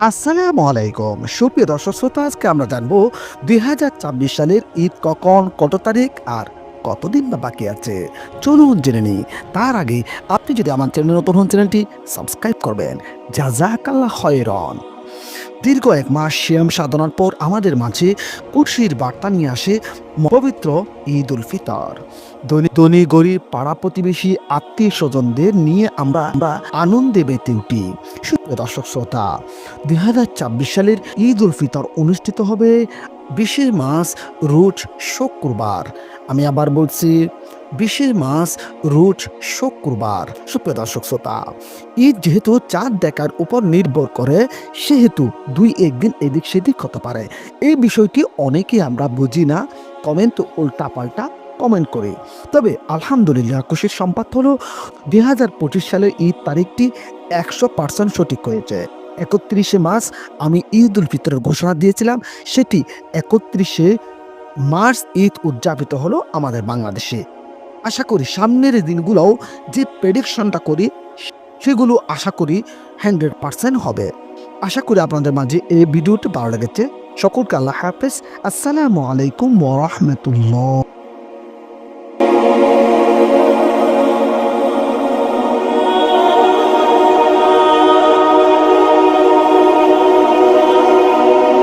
আসসালামু আলাইকুম। সুপ্রিয় দর্শক শ্রোতা, আজকে আমরা জানব দুই হাজার ছাব্বিশ সালের ঈদ কখন, কত তারিখ আর কতদিন বা বাকি আছে। চলুন জেনে নিই। তার আগে আপনি যদি আমার চ্যানেল নতুন হন, চ্যানেলটি সাবস্ক্রাইব করবেন। যা যা কাল্লা খয়রন। দীর্ঘ এক মাস শ্যাম সাধনার পর আমাদের মাঝে খুশির বার্তা নিয়ে আসে পবিত্র ঈদ উল ফিতর। ধনী গরিব পাড়া প্রতিবেশী আত্মীয় স্বজনদের নিয়ে আমরা আমরা আনন্দে মেতে উঠি। দর্শক শ্রোতা, দুই হাজার ছাব্বিশ সালের ঈদ উল ফিতর অনুষ্ঠিত হবে বিশের মাস রোজ শুক্রবার। আমি আবার বলছি বিশের মাস রোজ শুক্রবার। সুপ্রিয় দর্শক শ্রোতা, ঈদ যেহেতু চাঁদ দেখার উপর নির্ভর করে, সেহেতু দুই একদিন এদিক সেদিক হতে পারে। এই বিষয়টি অনেকে আমরা বুঝি না, কমেন্ট উল্টা পাল্টা কমেন্ট করে। তবে আলহামদুলিল্লাহ, খুশির সম্পাদ হলো, দুই হাজার পঁচিশ সালের ঈদ তারিখটি একশো পার্সেন্ট সঠিক হয়েছে। একত্রিশে মার্চ আমি ঈদ উল ফিতরের ঘোষণা দিয়েছিলাম, সেটি একত্রিশে মার্চ ঈদ উদযাপিত হলো আমাদের বাংলাদেশে। আশা করি সামনের দিনগুলোও যে প্রেডিকশনটা করি, সেগুলো আশা করি হান্ড্রেড পারসেন্ট হবে। আশা করি আপনাদের মাঝে এই ভিডিওটি ভালো লেগেছে। সকলকে আল্লাহ হাফেজ। আসসালামু আলাইকুম ওরহমতুল্লাহ